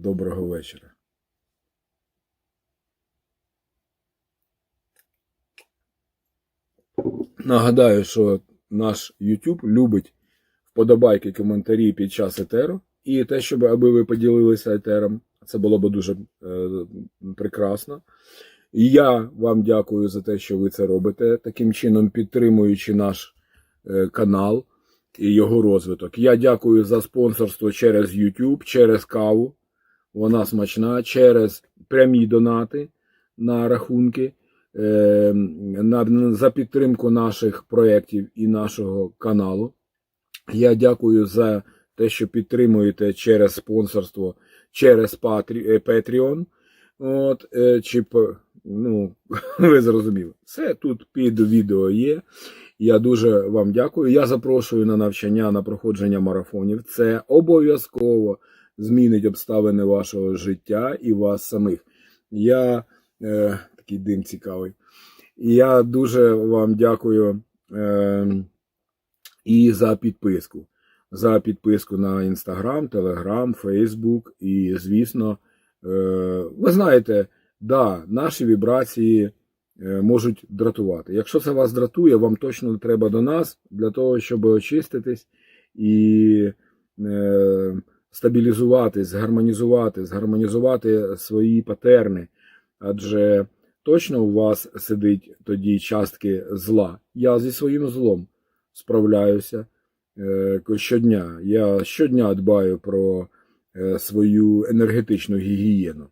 доброго вечора. Нагадаю, що наш YouTube любить вподобайки, коментарі під час етеру. І те, щоб аби ви поділилися етером, це було б дуже е, прекрасно. І я вам дякую за те, що ви це робите, таким чином підтримуючи наш е, канал і його розвиток. Я дякую за спонсорство через YouTube, через каву. Вона смачна, через прямі донати на рахунки, е, за підтримку наших проєктів і нашого каналу. Я дякую за те, що підтримуєте через спонсорство, через е, Patreon. От, е, чи, ну, ви зрозуміли. Все тут під відео є. Я дуже вам дякую. Я запрошую на навчання на проходження марафонів. Це обов'язково змінить обставини вашого життя і вас самих. Я е, такий дим цікавий. Я дуже вам дякую е, і за підписку. За підписку на Інстаграм, Телеграм, Фейсбук. І, звісно, е, ви знаєте, да, наші вібрації е, можуть дратувати. Якщо це вас дратує, вам точно треба до нас для того, щоб очиститись і стабілізуватись, згармонізувати, згармонізувати свої патерни. Адже точно у вас сидить тоді частки зла. Я зі своїм злом справляюся е, щодня. Я щодня дбаю про е, свою енергетичну гігієну.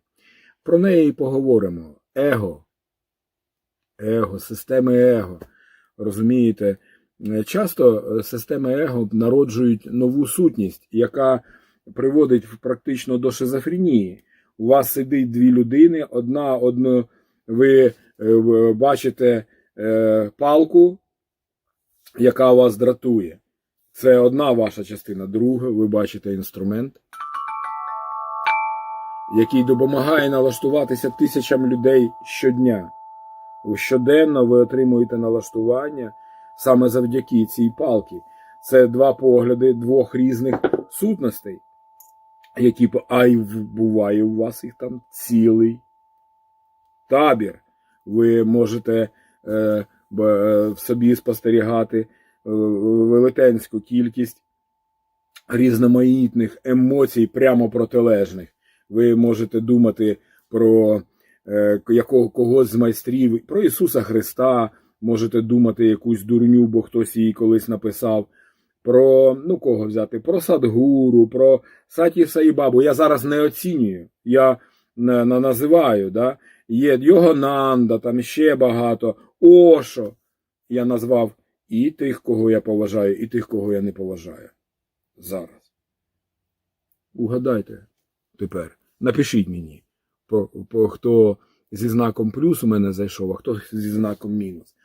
Про неї поговоримо. Его. Его, системи его. Розумієте, Е, часто системи его народжують нову сутність, яка приводить практично до шизофренії. У вас сидить дві людини, одна одну ви е, бачите е, палку, яка вас дратує. Це одна ваша частина. Друга, ви бачите інструмент, який допомагає налаштуватися тисячам людей щодня. Щоденно ви отримуєте налаштування саме завдяки цій палці. Це два погляди двох різних сутностей, які по- а й буває у вас їх там цілий табір. Ви можете е, е, в собі спостерігати е, велетенську кількість різноманітних емоцій прямо протилежних. Ви можете думати про е, якого когось з майстрів, про Ісуса Христа, можете думати якусь дурню, бо хтось її колись написав. Про ну кого взяти? Про Садгуру, про Саті Саїбабу. Я зараз не оцінюю. Я на, на, називаю. Да? Є Йогонанда, там ще багато. Ошо. Я назвав і тих, кого я поважаю, і тих, кого я не поважаю. Зараз. Угадайте тепер. Напишіть мені, по, по, хто зі знаком плюс у мене зайшов, а хто зі знаком мінус.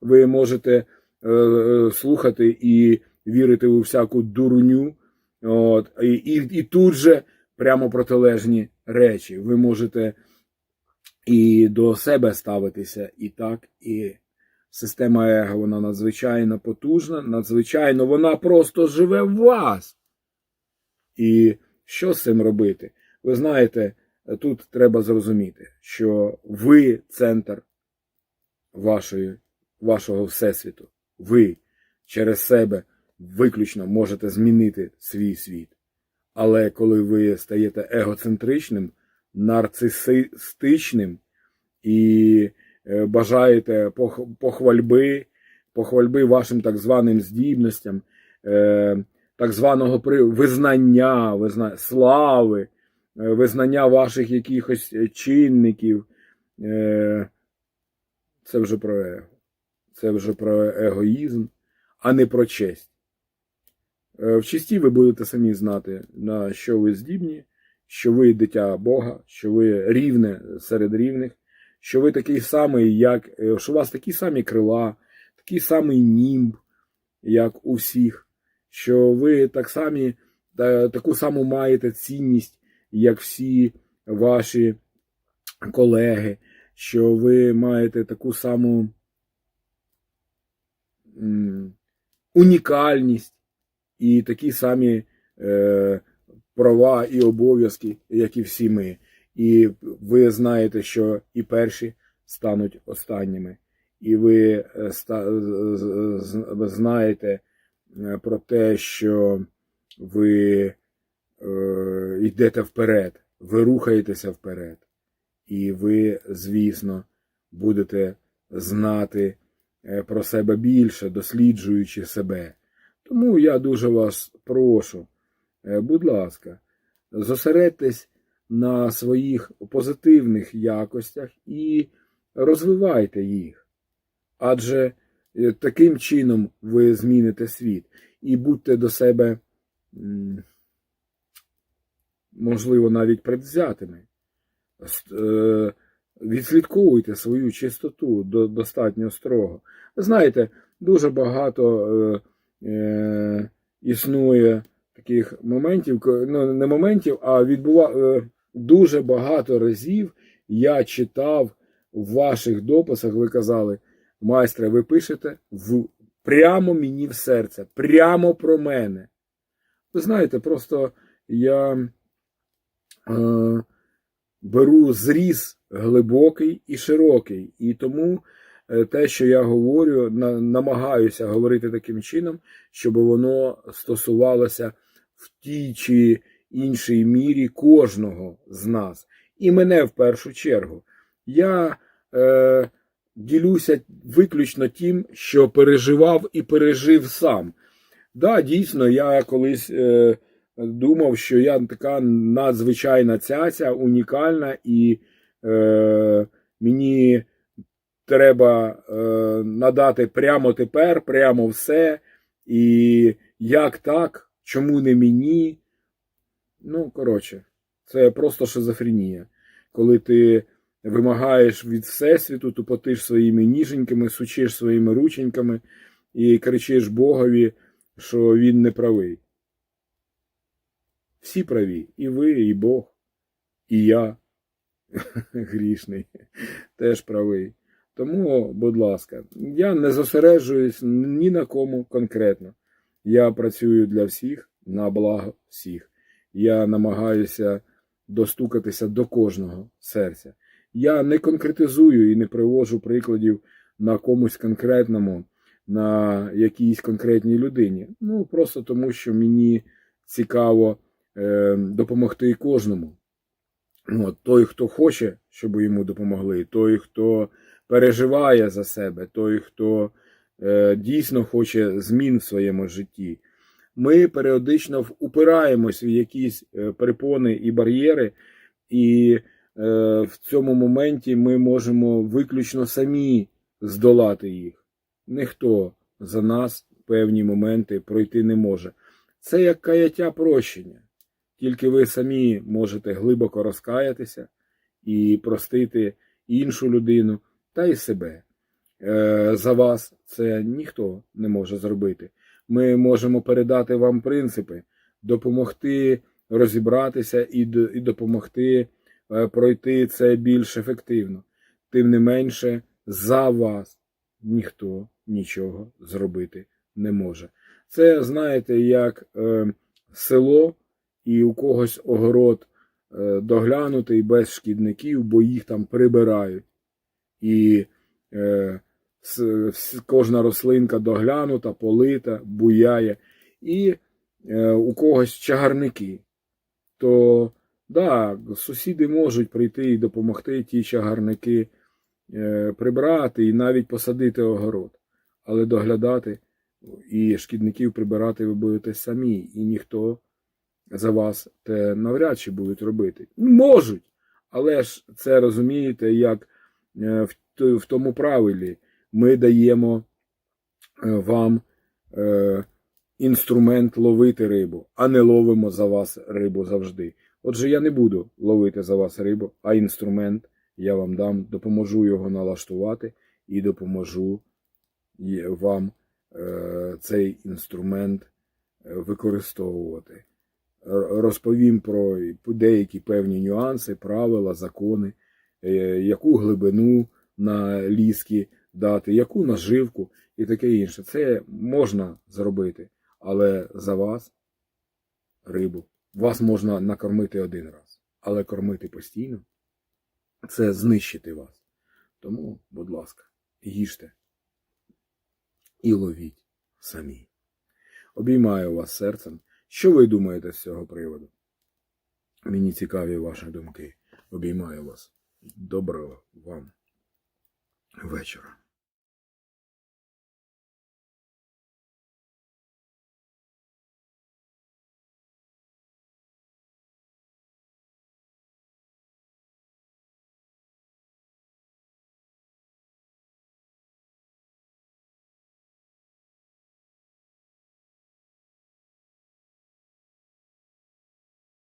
Ви можете е, е, слухати і вірити у всяку дурню, от, і, і, і тут же прямо протилежні речі. Ви можете і до себе ставитися і так, і система его вона надзвичайно потужна, надзвичайно вона просто живе в вас. І що з цим робити? Ви знаєте, тут треба зрозуміти, що ви центр вашої, вашого всесвіту. Ви через себе виключно можете змінити свій світ. Але коли ви стаєте егоцентричним, нарцисистичним і е, бажаєте похвальби, похвальби вашим так званим здібностям, е, так званого визнання, визна... слави, е, визнання ваших якихось чинників, це вже про его. Це вже про егоїзм, а не про честь. Е, В честі ви будете самі знати, на що ви здібні, що ви дитя Бога, що ви рівне серед рівних, що ви такий самий, як е, що у вас такі самі крила, такий самий німб, як у всіх, що ви так самі, та, таку саму маєте цінність, як всі ваші колеги, що ви маєте таку саму унікальність і такі самі е, права і обов'язки, як і всі ми. І ви знаєте, що і перші стануть останніми. І ви е, знаєте е, про те, що ви е, йдете вперед, ви рухаєтеся вперед. І ви, звісно, будете знати про себе більше, досліджуючи себе. Тому я дуже вас прошу, е, будь ласка, зосередьтесь на своїх позитивних якостях і розвивайте їх. Адже е, таким чином ви зміните світ. І будьте до себе, можливо, навіть предвзятими. Е, Відслідковуйте свою чистоту до- достатньо строго. Знаєте, дуже багато е, існує таких моментів, ну не моментів, а відбува... е, дуже багато разів я читав в ваших дописах, ви казали, майстре, ви пишете в... прямо мені в серце, прямо про мене. Ви знаєте, просто я е, беру зріз глибокий і широкий, і тому те, що я говорю, на, намагаюся говорити таким чином, щоб воно стосувалося в тій чи іншій мірі кожного з нас. І мене в першу чергу. Я е, ділюся виключно тим, що переживав і пережив сам. Да, дійсно, я колись е, думав, що я така надзвичайна цяця, унікальна, і е, мені треба е, надати прямо тепер, прямо все. І як так, чому не мені? Ну, коротше, це просто шизофренія. Коли ти вимагаєш від Всесвіту, тупотиш своїми ніженьками, сучиш своїми рученьками і кричиш Богові, що він не правий. Всі праві. І ви, і Бог, і я, грішний, теж правий. Тому, будь ласка, я не зосереджуюсь ні на кому конкретно. Я працюю для всіх на благо всіх. Я намагаюся достукатися до кожного серця. Я не конкретизую і не привожу прикладів на комусь конкретному, на якійсь конкретній людині. Ну, просто тому, що мені цікаво е, допомогти кожному. От, той, хто хоче, щоб йому допомогли, той, хто переживає за себе, той, хто е, дійсно хоче змін в своєму житті. Ми періодично упираємось в якісь е, перепони і бар'єри, і е, в цьому моменті ми можемо виключно самі здолати їх. Ніхто за нас певні моменти пройти не може. Це як каяття прощення. Тільки ви самі можете глибоко розкаятися і простити іншу людину та й себе. Е, За вас це ніхто не може зробити. Ми можемо передати вам принципи, допомогти розібратися і, і допомогти е, пройти це більш ефективно. Тим не менше, за вас ніхто нічого зробити не може. Це, знаєте, як е, село і у когось огород доглянутий без шкідників, бо їх там прибирають. І е, кожна рослинка доглянута, полита, буяє, і е, у когось чагарники. То да, сусіди можуть прийти і допомогти ті чагарники е, прибрати і навіть посадити огород. Але доглядати і шкідників прибирати ви будете самі, і ніхто за вас те навряд чи будуть робити. Можуть, але ж це розумієте, як в, тому правилі ми даємо е, вам е, інструмент ловити рибу, а не ловимо за вас рибу завжди. Отже, я не буду ловити за вас рибу, а інструмент я вам дам, допоможу його налаштувати і допоможу вам е, цей інструмент е, використовувати. Розповім про деякі певні нюанси, правила, закони, е, яку глибину на ліски дати, яку наживку і таке інше. Це можна зробити, але за вас рибу Вас можна накормити один раз, але кормити постійно це знищити вас. Тому, будь ласка, їжте і ловіть самі. Обіймаю вас серцем. Що ви думаєте з цього приводу? Мені цікаві ваші думки. Обіймаю вас. Доброго вам вечора.